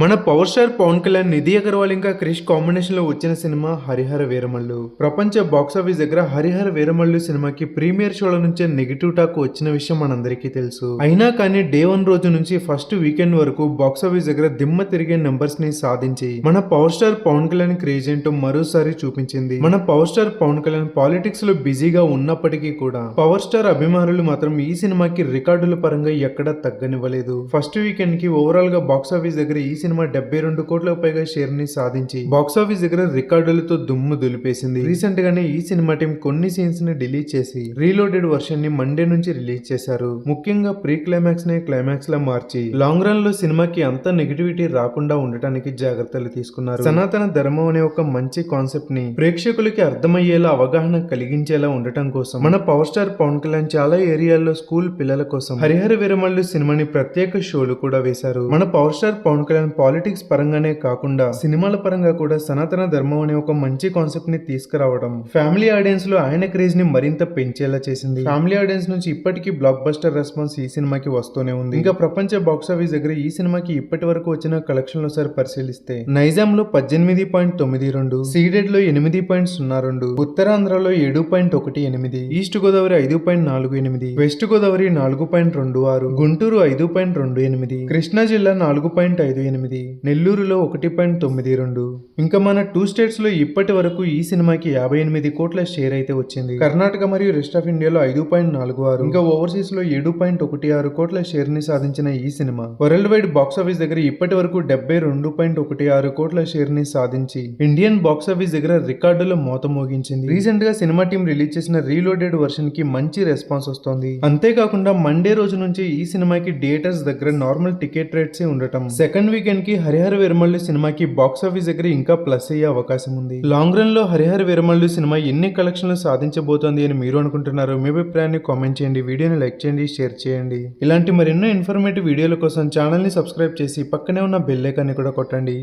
మన power star Pawan Kalyan Nidhi Agarwal ఇంకా క్రిష్ కాంబినేషన్లో వచ్చిన సినిమా హరిహర వీరమల్లు. ప్రపంచ బాక్స్ ఆఫీస్ దగ్గర హరిహర వీరమల్లు సినిమాకి ప్రీమియర్ షోల నుంచే నెగిటివ్ టాక్ వచ్చిన విషయం మనందరికీ తెలుసు. అయినా కానీ డే వన్ రోజు నుంచి ఫస్ట్ వీకెండ్ వరకు బాక్స్ ఆఫీస్ దగ్గర దిమ్మ తిరిగే నెంబర్స్ని సాధించి మన power star Pawan Kalyan craze ఏంటో మరోసారి చూపించింది. మన పవర్ స్టార్ పవన్ కళ్యాణ్ పాలిటిక్స్లో బిజీగా ఉన్నప్పటికీ కూడా పవర్ స్టార్ అభిమానులు మాత్రం ఈ సినిమాకి రికార్డుల పరంగా ఎక్కడా తగ్గనివ్వలేదు. ఫస్ట్ వీకెండ్కి ఓవరాల్గా బాక్స్ ఆఫీస్ దగ్గర ఈ సినిమా డెబ్బై రెండు కోట్ల పైగా షేర్ని సాధించి బాక్స్ ఆఫీస్ దగ్గర రికార్డులతో దుమ్ము దులిపేసింది. రీసెంట్ గానే ఈ సినిమా టీం కొన్ని సీన్స్ని డిలీట్ చేసి రీలోడెడ్ వర్షన్ని మండే నుంచి రిలీజ్ చేశారు. ముఖ్యంగా ప్రీ క్లైమాక్స్ని క్లైమాక్స్ లా మార్చి లాంగ్ రన్లో సినిమాకి అంత నెగిటివిటీ రాకుండా ఉండటానికి జాగ్రత్తలు తీసుకున్నారు. సనాతన ధర్మం అనే ఒక మంచి కాన్సెప్ట్ని ప్రేక్షకులకి అర్థమయ్యేలా అవగాహన కలిగించేలా ఉండటం కోసం మన పవర్ స్టార్ పవన్ కళ్యాణ్ చాలా ఏరియాల్లో స్కూల్ పిల్లల కోసం హరిహర విరమల్లు సినిమాని ప్రత్యేక షోలు కూడా వేశారు. మన power star Pawan Kalyan politics పరంగానే కాకుండా సినిమాల పరంగా కూడా సనాతన ధర్మం అనే ఒక మంచి కాన్సెప్ట్ని తీసుకురావడం ఫ్యామిలీ ఆడియన్స్లో ఆయన క్రేజ్ని మరింత పెంచేలా చేసింది. ఫ్యామిలీ ఆడియన్స్ నుంచి ఇప్పటికీ బ్లాక్ బస్టర్ రెస్పాన్స్ ఈ సినిమాకి వస్తూనే ఉంది. ఇంకా ప్రపంచ బాక్స్ ఆఫీస్ దగ్గర ఈ సినిమాకి ఇప్పటి వరకు వచ్చిన కలెక్షన్ ఒకసారి పరిశీలిస్తే నైజాం లో పద్దెనిమిది పాయింట్ తొమ్మిది రెండు సీడెడ్లో ఎనిమిది పాయింట్ సున్నా రెండు ఉత్తరాంధ్రలో ఏడు పాయింట్ ఒకటి ఎనిమిది ఈస్ట్ గోదావరి ఐదు పాయింట్ నాలుగు ఎనిమిది వెస్ట్ గోదావరి నాలుగు పాయింట్ రెండు ఆరు గుంటూరు ఐదు పాయింట్ రెండు ఎనిమిది కృష్ణా జిల్లా నాలుగు పాయింట్ ఐదు ఎనిమిది. నెల్లూరులో ఒకటి పాయింట్ తొమ్మిది రెండు. ఇంకా మన టూ స్టేట్స్లో ఇప్పటి వరకు ఈ సినిమాకి యాభై ఎనిమిది కోట్ల షేర్ అయితే వచ్చింది. కర్ణాటక మరియు రెస్ట్ ఆఫ్ ఇండియాలో ఐదు పాయింట్ నాలుగు ఆరు. ఇంకా ఓవర్సీస్లో ఏడు పాయింట్ ఒకటి ఆరు కోట్ల షేర్ని సాధించిన ఈ cinema. World wide box office దగ్గర ఇప్పటి వరకు డెబ్బై రెండు పాయింట్ ఒకటి ఆరు కోట్ల షేర్ని సాధించి ఇండియన్ బాక్స్ ఆఫీస్ దగ్గర రికార్డుల మోత మోగించింది. రీసెంట్గా సినిమా టీం రిలీజ్ చేసిన రీలోడెడ్ వర్షన్కి మంచి రెస్పాన్స్ వస్తోంది. అంతేకాకుండా మండే రోజు నుంచి ఈ సినిమాకి థియేటర్స్ దగ్గర నార్మల్ టికెట్ రేట్స్ ఉండటం. సెకండ్ వీకెండ్ కి హరిహర వీరమల్లు సినిమాకి బాక్స్ ఆఫీస్ దగ్గర ఇంకా ప్లస్ అయ్యే అవకాశం ఉంది. లాంగ్ రన్లో హరిహర వీరమల్లు సినిమా ఎన్ని కలెక్షన్లు సాధించబోతోంది అని మీరు అనుకుంటున్నారు మీ అభిప్రాయాన్ని కామెంట్ చేయండి. వీడియోని లైక్ చేయండి షేర్ చేయండి. ఇలాంటి మరెన్నో ఇన్ఫర్మేటివ్ వీడియోల కోసం ఛానల్ని సబ్స్క్రైబ్ చేసి పక్కనే ఉన్న బెల్ ఐకాన్ని కూడా కొట్టండి.